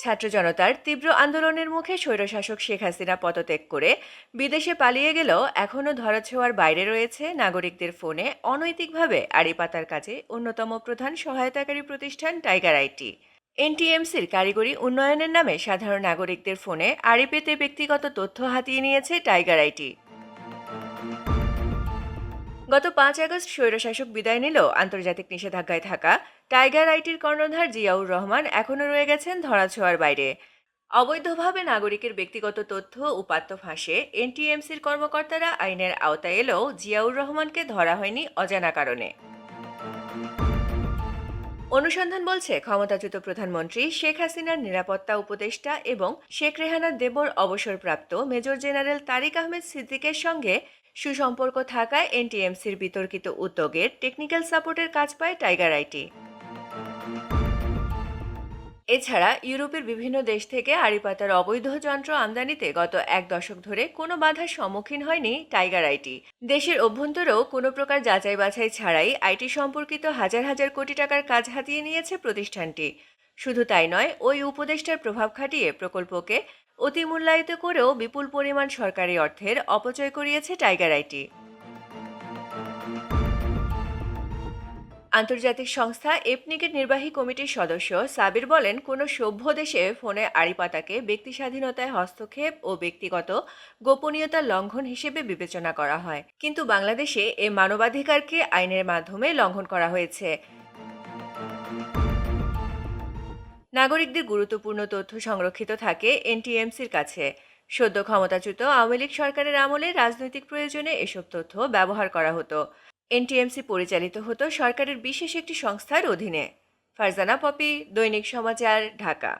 ছাত্র জনতার তীব্র আন্দোলনের মুখে স্বৈরশাসক শেখ হাসিনা পদত্যাগ করে বিদেশে পালিয়ে গেলেও এখনও ধরাছোঁয়ার বাইরে রয়েছে নাগরিকদের ফোনে অনৈতিকভাবে আড়ি পাতার কাজে অন্যতম প্রধান সহায়তাকারী প্রতিষ্ঠান টাইগার আইটি। এনটিএমসির কারিগরি উন্নয়নের নামে সাধারণ নাগরিকদের ফোনে আড়ি পেতে ব্যক্তিগত তথ্য হাতিয়ে নিয়েছে টাইগার আইটি। গত পাঁচ আগস্ট স্বৈরশাসক বিদায় নিলেও আন্তর্জাতিক নিষেধাজ্ঞায় থাকা টাইগার আইটির কর্ণধার জিয়াউর রহমান এখনও রয়ে গেছেন ধরাছোঁয়ার বাইরে। অবৈধভাবে নাগরিকের ব্যক্তিগত তথ্য উপাত্ত ফাঁসে এনটিএমসির কর্মকর্তারা আইনের আওতায় এলেও জিয়াউর রহমানকে ধরা হয়নি অজানা কারণে। অনুসন্ধান বলছে, ক্ষমতাচ্যুত প্রধানমন্ত্রী শেখ হাসিনার নিরাপত্তা উপদেষ্টা এবং শেখ রেহানা দেবর অবসরপ্রাপ্ত মেজর জেনারেল তারিক আহমেদ সিদ্দিকের সঙ্গে সুসম্পর্ক থাকায় এনটিএমসির বিতর্কিত উদ্যোগের টেকনিক্যাল সাপোর্টের কাজ পায় টাইগার আইটি। এছাড়া ইউরোপের বিভিন্ন দেশ থেকে আড়িপাতার অবৈধ যন্ত্র আমদানিতে গত এক দশক ধরে কোনো বাধার সম্মুখীন হয়নি টাইগার আইটি দেশের অভ্যন্তরেও কোনো প্রকার যাচাই বাছাই ছাড়াই আইটি সম্পর্কিত হাজার হাজার কোটি টাকার কাজ হাতিয়ে নিয়েছে প্রতিষ্ঠানটি। শুধু তাই নয়, ওই উপদেষ্টার প্রভাব খাটিয়ে প্রকল্পকে অতি মূল্যায়িত করেও বিপুল পরিমাণ সরকারি অর্থের অপচয় করিয়েছে টাইগার আইটি আন্তর্জাতিক সংস্থা এপনিকের নির্বাহী কমিটির সদস্য সাবির বলেন, কোনো সভ্য দেশে ফোনে আড়িপাতাকে ব্যক্তি স্বাধীনতায় হস্তক্ষেপ ও ব্যক্তিগত গোপনীয়তার লঙ্ঘন হিসেবে বিবেচনা করা হয়। কিন্তু বাংলাদেশে এ মানবাধিকারকে আইনের মাধ্যমে লঙ্ঘন করা হয়েছে। নাগরিকদের গুরুত্বপূর্ণ তথ্য সংরক্ষিত থাকে এনটিএমসির কাছে। সদ্য ক্ষমতাচ্যুত আওয়ামী লীগ সরকারের আমলে রাজনৈতিক প্রয়োজনে এসব তথ্য ব্যবহার করা হতো। এনটিএমসি পরিচালিত হতো সরকারের বিশেষ একটি সংস্থার অধীনে। ফারজানা পপি দৈনিক সমাচার ঢাকা।